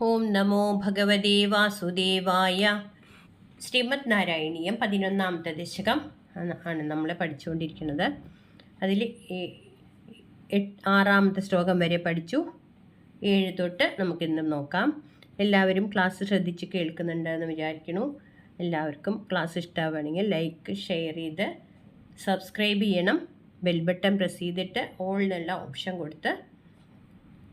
ഓം നമോ ഭഗവതേ വാസുദേവായ. ശ്രീമദ് നാരായണീയം പതിനൊന്നാമത്തെ ദശകം ആണ്- നമ്മൾ പഠിച്ചുകൊണ്ടിരിക്കുന്നത്. അതിൽ ആറാമത്തെ ശ്ലോകം വരെ പഠിച്ചു. ഏഴ് തൊട്ട് നമുക്കിന്ന് നോക്കാം. എല്ലാവരും ക്ലാസ് ശ്രദ്ധിച്ച് കേൾക്കുന്നുണ്ടെന്ന് വിചാരിക്കുന്നു. എല്ലാവർക്കും ക്ലാസ് ഇഷ്ടമാവുകയാണെങ്കിൽ ലൈക്ക് ഷെയർ ചെയ്ത് സബ്സ്ക്രൈബ് ചെയ്യണം. ബെൽബട്ടൺ പ്രസ് ചെയ്തിട്ട് ഓൾ എന്നുള്ള ഓപ്ഷൻ കൊടുത്ത്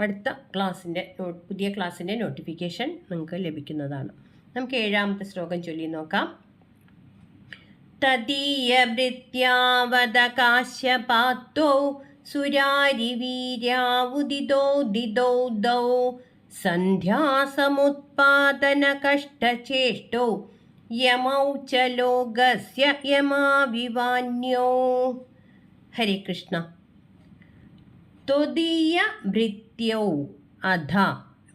അടുത്ത ക്ലാസ്സിന്റെ പുതിയ ക്ലാസ്സിന്റെ നോട്ടിഫിക്കേഷൻ നിങ്ങൾക്ക് ലഭിക്കുന്നതാണ്. നമുക്ക് ഏഴാമത്തെ ശ്ലോകം ചൊല്ലി നോക്കാം. തദീയ തദീയഭൃത്യാവത കാശ്യപാത്തോ സുരാരിവീര്യാവുദിതോ ദിതോ ദൗ സന്ധ്യാസമുത്പാദന കഷ്ടചേഷ്ടോ യമൗ ച ലോകസ്യ യമാവിവാന്യോ. ഹരേ കൃഷ്ണ. ത്വദീയ ഭൃത്യൗ അധ.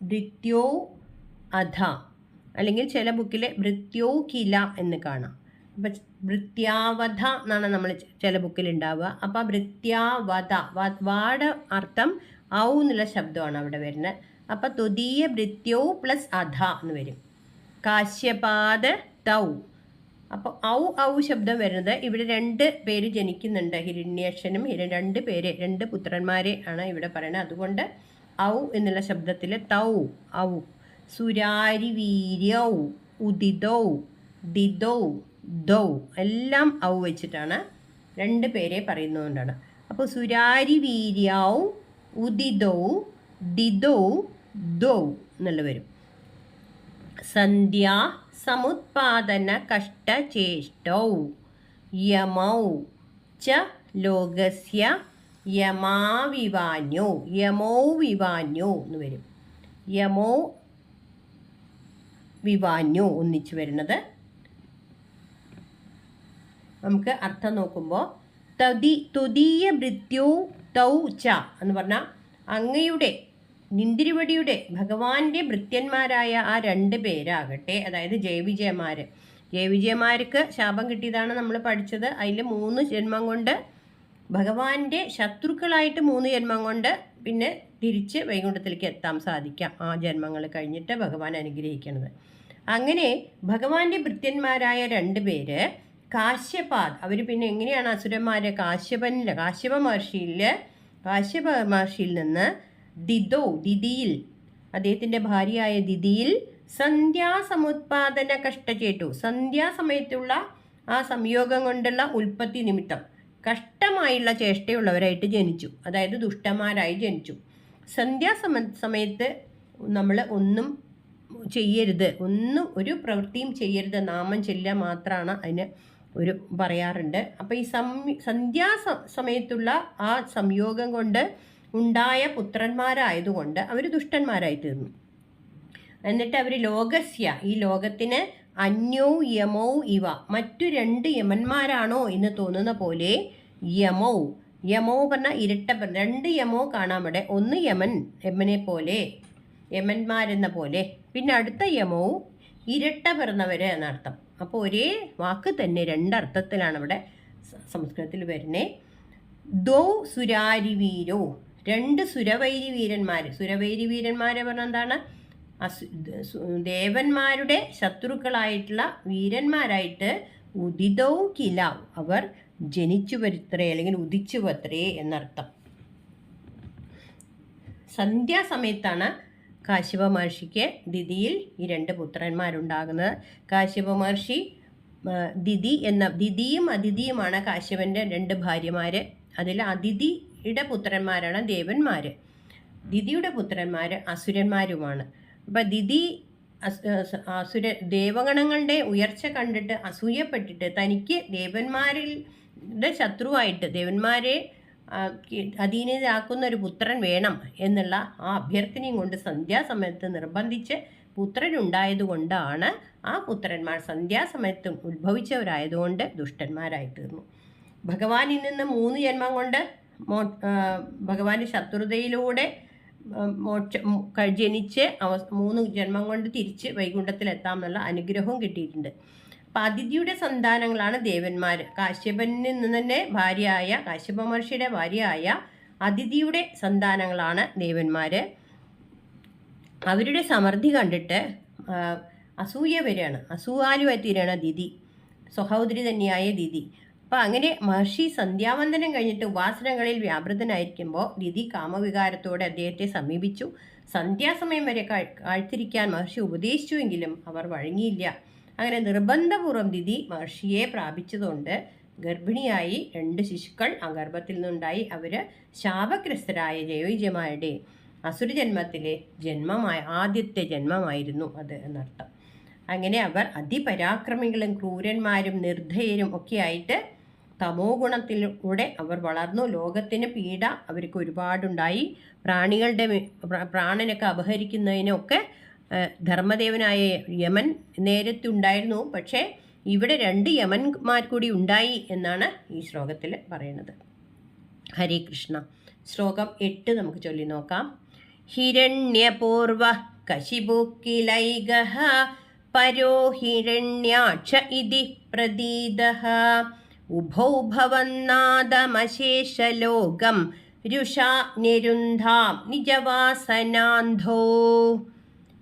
ഭൃത്യൗ അധ. അല്ലെങ്കിൽ ചില ബുക്കിലെ ഭൃത്യൗ കില എന്ന് കാണാം. അപ്പം ഭൃത്യാവധ എന്നാണ് നമ്മൾ ചില ബുക്കിൽ ഉണ്ടാവുക അപ്പം ഭൃത്യാവധ വാട് അർത്ഥം ഔ എന്നുള്ള ശബ്ദമാണ് അവിടെ വരുന്നത്. അപ്പോൾ ത്വദീയ ഭൃത്യൗ പ്ലസ് അധ എന്ന് വരും. കാശ്യപാദ തൗ. അപ്പോൾ ഔ ഔ ശബ്ദം വരുന്നത് ഇവിടെ രണ്ട് പേര് ജനിക്കുന്നുണ്ട്. ഹിരണ്യേഷനും ഹിര രണ്ട് പേര് രണ്ട് പുത്രന്മാരെ ആണ് ഇവിടെ പറയുന്നത് അതുകൊണ്ട് ഔ എന്നുള്ള ശബ്ദത്തിൽ തൗ ഔ. സുരാരി വീര്യൗ ഉദിതൗ ദിതൗ ദൗ. എല്ലാം ഔ വെച്ചിട്ടാണ് രണ്ട് പേരെ പറയുന്നതുകൊണ്ടാണ്. അപ്പോൾ സുരാരി വീര്യൗ ഉദിതൗ ദിതൗ ദൗ എന്നുള്ള വരും. സന്ധ്യാ സമുത്പാദന കഷ്ടചേഷ്ടൗ യമൗ ച ലോകസ്യ യമാവിവാന്യോ യമോ വിവാന്യോ എന്ന് വരും. യമോ വിവാന്യോ ഒന്നിച്ചു വരുന്നത്. നമുക്ക് അർത്ഥം നോക്കുമ്പോൾ തതി തുതീയ മൃത്യു തൗ ച എന്ന് പറഞ്ഞാൽ അങ്ങയുടെ നിന്തിരുവടിയുടെ ഭഗവാന്റെ ഭൃത്യന്മാരായ ആ രണ്ട് പേരാകട്ടെ അതായത് ജയവിജയന്മാർ ജയവിജയന്മാർക്ക് ശാപം കിട്ടിയതാണ് നമ്മൾ പഠിച്ചത്. അതിൽ മൂന്ന് ജന്മം കൊണ്ട് ഭഗവാന്റെ ശത്രുക്കളായിട്ട് മൂന്ന് ജന്മം കൊണ്ട് പിന്നെ തിരിച്ച് വൈകുണ്ഠത്തിലേക്ക് എത്താൻ സാധിക്കാം ആ ജന്മങ്ങൾ കഴിഞ്ഞിട്ട് ഭഗവാൻ അനുഗ്രഹിക്കുന്നത് അങ്ങനെ ഭഗവാന്റെ ഭൃത്യന്മാരായ രണ്ട് പേര് കാശ്യപാദ് അവർ പിന്നെ എങ്ങനെയാണ് അസുരന്മാരെ? കാശ്യപനിൽ കാശ്യപ മഹർഷിയിൽ കാശ്യപ മഹർഷിയിൽ നിന്ന് ദിദോ ദിദിയിൽ അദ്ദേഹത്തിന്റെ ഭാര്യയായ ദിദിയിൽ സന്ധ്യാസമുത്പാദന കഷ്ടചേട്ടു. സന്ധ്യാസമയത്തുള്ള ആ സംയോഗം കൊണ്ടുള്ള ഉൽപ്പത്തി നിമിത്തം കഷ്ടമായുള്ള ചേഷ്ടയുള്ളവരായിട്ട് ജനിച്ചു. അതായത് ദുഷ്ടന്മാരായി ജനിച്ചു. സന്ധ്യാസമ സമയത്ത് നമ്മൾ ഒന്നും ചെയ്യരുത്. ഒന്നും ഒരു പ്രവൃത്തിയും ചെയ്യരുത്. നാമം ചെല്ലുക മാത്രമാണ് അതിന് ഒരു പറയാറുണ്ട്. അപ്പോൾ ഈ സം സന്ധ്യാ സമയത്തുള്ള ആ സംയോഗം കൊണ്ട് ഉണ്ടായ പുത്രന്മാരായതുകൊണ്ട് അവർ ദുഷ്ടന്മാരായി തീർന്നു എന്നിട്ട് അവർ ലോകസ്യ ഈ ലോകത്തിന് അന്യോ യമോ ഇവ. മറ്റു രണ്ട് യമന്മാരാണോ എന്ന് തോന്നുന്ന പോലെ യമോ. യമോ പറഞ്ഞാൽ ഇരട്ട രണ്ട് യമോ കാണാൻ ഇവിടെ ഒന്ന് യമൻ യമനെ പോലെ യമന്മാരെന്ന പോലെ. പിന്നെ അടുത്ത യമോ ഇരട്ട പിറന്നവർ എന്നർത്ഥം. അപ്പോൾ ഒരേ വാക്ക് തന്നെ രണ്ടർത്ഥത്തിലാണ് ഇവിടെ സംസ്കൃതത്തിൽ വരുന്നത് ദോ സുരാരി വീരോ രണ്ട് സുരവൈരി വീരന്മാർ സുരവൈരി വീരന്മാരെ പറഞ്ഞാൽ എന്താണ്? ദേവന്മാരുടെ ശത്രുക്കളായിട്ടുള്ള വീരന്മാരായിട്ട് ഉദിതവും കിലാവ്. അവർ ജനിച്ചു വരുത്രേ അല്ലെങ്കിൽ ഉദിച്ചു വത്രേ എന്നർത്ഥം. സന്ധ്യാസമയത്താണ് കാശ്യപ മഹർഷിക്ക് ദിതിയിൽ ഈ രണ്ട് പുത്രന്മാരുണ്ടാകുന്നത്. കാശ്യപ മഹർഷി ദിതി എന്ന ദിതിയും അതിഥിയുമാണ് കാശ്യപന്റെ രണ്ട് ഭാര്യമാർ അതിൽ അതിഥിയുടെ പുത്രന്മാരാണ് ദേവന്മാർ ദിതിയുടെ പുത്രന്മാർ അസുരന്മാരുമാണ്. അപ്പം ദിതി അസ്- അസ്- അസുര ദേവഗണങ്ങളുടെ ഉയർച്ച കണ്ടിട്ട് അസൂയപ്പെട്ടിട്ട് തനിക്ക് ദേവന്മാരിൽ ശത്രുവായിട്ട് ദേവന്മാരെ അധീനരാക്കുന്ന ഒരു പുത്രൻ വേണം എന്നുള്ള ആ അഭ്യർത്ഥനയും കൊണ്ട് സന്ധ്യാസമയത്ത് നിർബന്ധിച്ച് പുത്രനുണ്ടായതുകൊണ്ടാണ് ആ പുത്രന്മാർ സന്ധ്യാസമയത്തും ഉത്ഭവിച്ചവരായതുകൊണ്ട് ദുഷ്ടന്മാരായി തീർന്നു ഭഗവാനിൽ നിന്ന് മൂന്ന് ജന്മം കൊണ്ട് മോ ഭഗവാന്റെ ശത്രുതയിലൂടെ മോക്ഷ ജനിച്ച് അവ മൂന്ന് ജന്മം കൊണ്ട് തിരിച്ച് വൈകുണ്ഠത്തിലെത്താം എന്നുള്ള അനുഗ്രഹവും കിട്ടിയിട്ടുണ്ട്. അപ്പം അതിഥിയുടെ സന്താനങ്ങളാണ് ദേവന്മാർ കാശ്യപനിൽ നിന്ന് തന്നെ ഭാര്യയായ കാശ്യപ മഹർഷിയുടെ ഭാര്യയായ അതിഥിയുടെ സന്താനങ്ങളാണ് ദേവന്മാർ അവരുടെ സമൃദ്ധി കണ്ടിട്ട് അസൂയ വരികയാണ്. അസൂയാലുവായി തീരുകയാണ് ദിതി സഹോദരി തന്നെയായ ദിതി അപ്പം അങ്ങനെ മഹർഷി സന്ധ്യാവന്തനം കഴിഞ്ഞിട്ട് ഉപാസനകളിൽ വ്യാപൃതനായിരിക്കുമ്പോൾ ദിതി കാമവികാരത്തോടെ അദ്ദേഹത്തെ സമീപിച്ചു. സന്ധ്യാസമയം വരെ കാഴ്ത്തിരിക്കാൻ മഹർഷി ഉപദേശിച്ചുവെങ്കിലും അവർ വഴങ്ങിയില്ല. അങ്ങനെ നിർബന്ധപൂർവം ദിതി മഹർഷിയെ പ്രാപിച്ചതുകൊണ്ട് ഗർഭിണിയായി രണ്ട് ശിശുക്കൾ ആ ഗർഭത്തിൽ നിന്നുണ്ടായി. അവർ ശാപഗ്രസ്തരായ ജയോജമാരുടെ അസുരജന്മത്തിലെ ജന്മമായ ആദ്യത്തെ ജന്മമായിരുന്നു അത് എന്നർത്ഥം. അങ്ങനെ അവർ അതിപരാക്രമികളും ക്രൂരന്മാരും നിർദ്ധയരും ഒക്കെ ആയിട്ട് തമോ ഗുണത്തിലൂടെ അവർ വളർന്നു. ലോകത്തിന് പീഡ അവർക്ക് ഒരുപാടുണ്ടായി. പ്രാണികളുടെ പ്രാണനൊക്കെ അപഹരിക്കുന്നതിനൊക്കെ ധർമ്മദേവനായ യമൻ നേരത്തെ ഉണ്ടായിരുന്നു പക്ഷേ ഇവിടെ രണ്ട് യമന്മാർ കൂടി ഉണ്ടായി എന്നാണ് ഈ ശ്ലോകത്തിൽ പറയുന്നത്. ഹരേ കൃഷ്ണ. ശ്ലോകം എട്ട് നമുക്ക് ചൊല്ലി നോക്കാം. ഹിരണ്യപൂർവ കശിപൂക്കിലൈക പരോ ഹിരണ്യാക്ഷ ഇതി പ്രതീത ഉഭൗ ഭവന്നാദമശേഷലോകം രുഷാ നിരുന്ധാം നിജവാസനാന്ധോ.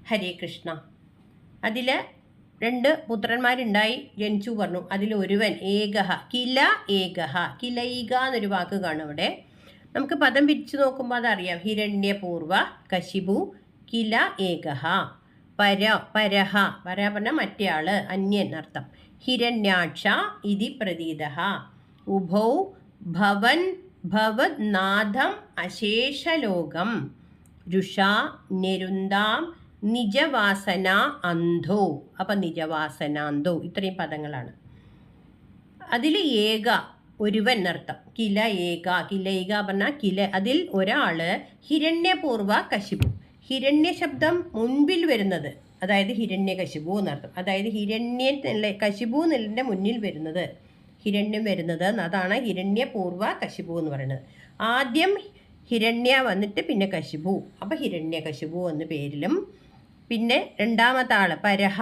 ഹരേ കൃഷ്ണ. അതിൽ രണ്ട് പുത്രന്മാരുണ്ടായി ജനിച്ചു പറഞ്ഞു അതിൽ ഒരുവൻ ഏകഹ കില ഏകഹ കിലൈക എന്നൊരു വാക്ക് കാണും അവിടെ. നമുക്ക് പദം പിരിച്ചു നോക്കുമ്പോൾ അതറിയാം. ഹിരണ്യപൂർവ കശിപു കില ഏകഹ പര പരഹ. പര പറഞ്ഞ മറ്റേ ആൾ അന്യൻ അർത്ഥം. ഇതി പ്രതീത. ഉഭൗ ഭവൻ ഭവത് നാഥം അശേഷലോകം. രുഷാ നെരുന്താം നിജവാസന അന്ധോ. അപ്പം നിജവാസനാന്തോ ഇത്രയും പദങ്ങളാണ്. അതിൽ ഏക ഒരുവൻ എന്നർത്ഥം. കില ഏക. കില ഏക പറഞ്ഞാൽ കില. അതിൽ ഒരാൾ ഹിരണ്യപൂർവ കശിപു ഹിരണ്യ ശബ്ദം മുൻപിൽ വരുന്നത് അതായത് ഹിരണ്യ കശിപു എന്നർത്ഥം. അതായത് ഹിരണ്യൻ കശിപു നെല്ലിന്റെ മുന്നിൽ വരുന്നത്. ഹിരണ്യം വരുന്നത് അതാണ് ഹിരണ്യ പൂർവ കശിപു എന്ന് പറയുന്നത്. ആദ്യം ഹിരണ്യ വന്നിട്ട് പിന്നെ കശിപു. അപ്പോൾ ഹിരണ്യ കശിപു എന്ന പേരിലും പിന്നെ രണ്ടാമത്തെ ആൾ പരഹ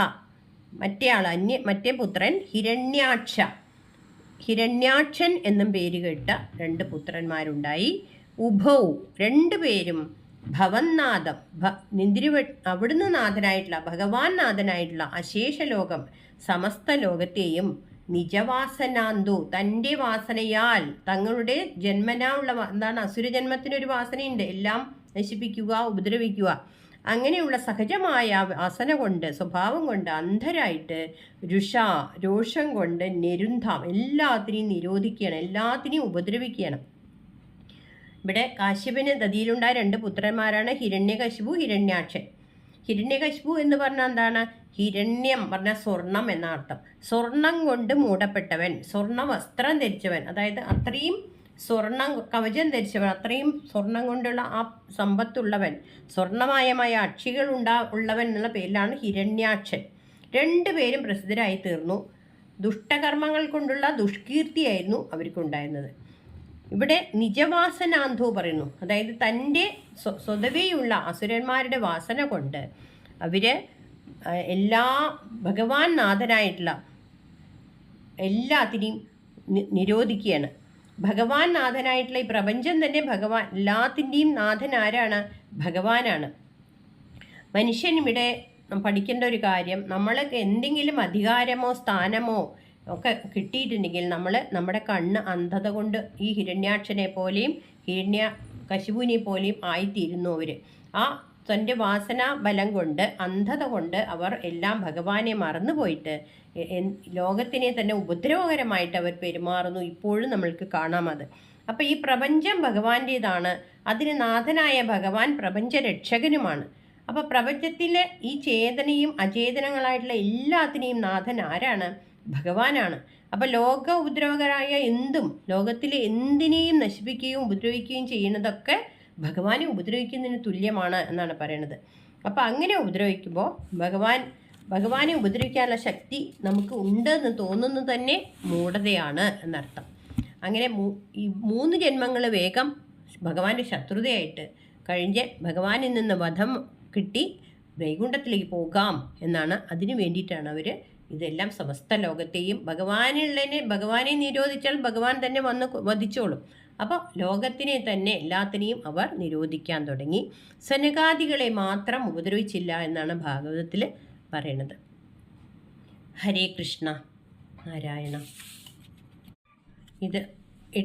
മറ്റേ ആൾ അന്യ മറ്റേ പുത്രൻ ഹിരണ്യാക്ഷ. ഹിരണ്യാക്ഷൻ എന്നും പേര് കേട്ട രണ്ട് പുത്രന്മാരുണ്ടായി. രണ്ടു രണ്ടുപേരും ഭവന്നാഥം ഭ നിന്തിരിവ അവിടുന്ന് നാഥനായിട്ടുള്ള ഭഗവാൻ നാഥനായിട്ടുള്ള അശേഷ ലോകം സമസ്ത ലോകത്തെയും നിജവാസനാന്തു. തന്റെ വാസനയാൽ തങ്ങളുടെ ജന്മനാ ഉള്ള വ- എന്താണ് അസുരജന്മത്തിനൊരു വാസനയുണ്ട്. എല്ലാം നശിപ്പിക്കുക ഉപദ്രവിക്കുക. അങ്ങനെയുള്ള സഹജമായ വാസന കൊണ്ട് സ്വഭാവം കൊണ്ട് അന്ധരായിട്ട് രുഷ രോഷം കൊണ്ട് നെരുന്ധാം എല്ലാത്തിനെയും നിരോധിക്കണം എല്ലാത്തിനെയും ഉപദ്രവിക്കണം ഇവിടെ കാശ്യപിന് ദതിയിലുണ്ടായ രണ്ട് പുത്രന്മാരാണ് ഹിരണ്യകശിപു ഹിരണ്യാക്ഷൻ. ഹിരണ്യകശിപു എന്ന് പറഞ്ഞാൽ എന്താണ്? ഹിരണ്യം പറഞ്ഞ സ്വർണം എന്ന അർത്ഥം സ്വർണം കൊണ്ട് മൂടപ്പെട്ടവൻ സ്വർണ വസ്ത്രം ധരിച്ചവൻ അതായത് അത്രയും സ്വർണം കവചം ധരിച്ചവൻ അത്രയും സ്വർണം കൊണ്ടുള്ള ആ സമ്പത്തുള്ളവൻ സ്വർണമായമായ അക്ഷികൾ ഉണ്ടാ ഉള്ളവൻ എന്നുള്ള പേരിലാണ് ഹിരണ്യാക്ഷൻ. രണ്ടു പേരും പ്രസിദ്ധരായി തീർന്നു ദുഷ്ടകർമ്മങ്ങൾ കൊണ്ടുള്ള ദുഷ്കീർത്തിയായിരുന്നു അവർക്കുണ്ടായിരുന്നത്. ഇവിടെ നിജവാസനാന്തോ പറയുന്നു. അതായത് തന്റെ സ്വ- സ്വതവേയുള്ള അസുരന്മാരുടെ വാസന കൊണ്ട് അവർ എല്ലാ ഭഗവാൻ നാഥനായിട്ടുള്ള എല്ലാത്തിനെയും നിരോധിക്കുകയാണ്. ഭഗവാൻ നാഥനായിട്ടുള്ള ഈ പ്രപഞ്ചം തന്നെ ഭഗവാൻ എല്ലാത്തിന്റെയും നാഥൻ ആരാണ്? ഭഗവാനാണ്. മനുഷ്യൻ ഇവിടെ പഠിക്കേണ്ട ഒരു കാര്യം നമ്മൾക്ക് എന്തെങ്കിലും അധികാരമോ സ്ഥാനമോ ഒക്കെ കിട്ടിയിട്ടുണ്ടെങ്കിൽ നമ്മൾ നമ്മുടെ കണ്ണ് അന്ധത കൊണ്ട് ഈ ഹിരണ്യാക്ഷനെ പോലെയും ഹിരണ്യ കശുവിനെ പോലെയും ആയിത്തീരുന്നു അവർ ആ തന്റെ വാസന ബലം കൊണ്ട് അന്ധത കൊണ്ട് അവർ എല്ലാം ഭഗവാനെ മറന്നുപോയിട്ട് പോയിട്ട് ലോകത്തിനെ തന്നെ ഉപദ്രവകരമായിട്ട് അവർ പെരുമാറുന്നു. ഇപ്പോഴും നമ്മൾക്ക് കാണാം അത്. അപ്പോൾ ഈ പ്രപഞ്ചം ഭഗവാന്റേതാണ്. അതിന് നാഥനായ ഭഗവാൻ പ്രപഞ്ച രക്ഷകനുമാണ്. അപ്പോൾ പ്രപഞ്ചത്തിലെ ഈ ചേതനയും അചേതനങ്ങളായിട്ടുള്ള എല്ലാത്തിനെയും നാഥൻ ആരാണ്? ഭഗവാനാണ്. അപ്പോൾ ലോക ഉപദ്രവകരായ എന്തും ലോകത്തിലെ എന്തിനേയും നശിപ്പിക്കുകയും ഉപദ്രവിക്കുകയും ചെയ്യുന്നതൊക്കെ ഭഗവാനെ ഉപദ്രവിക്കുന്നതിന് തുല്യമാണ് എന്നാണ് പറയുന്നത് അപ്പോൾ അങ്ങനെ ഉപദ്രവിക്കുമ്പോൾ ഭഗവാൻ ഭഗവാനെ ഉപദ്രവിക്കാനുള്ള ശക്തി നമുക്ക് ഉണ്ടെന്ന് തോന്നുന്നത് തന്നെ മൂഢതയാണ് എന്നർത്ഥം. അങ്ങനെ ഈ മൂന്ന് ജന്മങ്ങൾ വേഗം ഭഗവാന്റെ ശത്രുതയായിട്ട് കഴിഞ്ഞ് ഭഗവാനിൽ നിന്ന് വധം കിട്ടി വൈകുണ്ഠത്തിലേക്ക് പോകാം എന്നാണ് അതിനു വേണ്ടിയിട്ടാണ് അവർ ഇതെല്ലാം സമസ്ത ലോകത്തെയും ഭഗവാനുള്ളതിനെ ഭഗവാനെ നിരോധിച്ചാൽ ഭഗവാൻ തന്നെ വന്ന് വധിച്ചോളും. അപ്പോൾ ലോകത്തിനെ തന്നെ എല്ലാത്തിനെയും അവർ നിരോധിക്കാൻ തുടങ്ങി. സനകാദികളെ മാത്രം ഉപദ്രവിച്ചില്ല എന്നാണ് ഭാഗവതത്തിൽ പറയണത് ഹരേ കൃഷ്ണ നാരായണ. ഇത്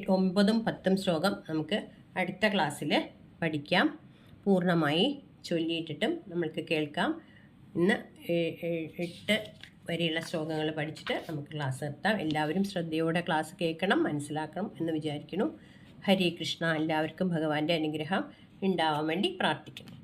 ഒമ്പതും പത്തും ശ്ലോകം നമുക്ക് അടുത്ത ക്ലാസ്സിൽ പഠിക്കാം. പൂർണമായി ചൊല്ലിയിട്ടിട്ടും നമ്മൾക്ക് കേൾക്കാം. ഇന്ന് എട്ട് വരെയുള്ള ശ്ലോകങ്ങൾ പഠിച്ചിട്ട് നമുക്ക് ക്ലാസ് നിർത്താം. എല്ലാവരും ശ്രദ്ധയോടെ ക്ലാസ് കേൾക്കണം മനസ്സിലാക്കണം എന്ന് വിചാരിക്കുന്നു. ഹരേ കൃഷ്ണ. എല്ലാവർക്കും ഭഗവാന്റെ അനുഗ്രഹം ഉണ്ടാവാൻ വേണ്ടി പ്രാർത്ഥിക്കുന്നു.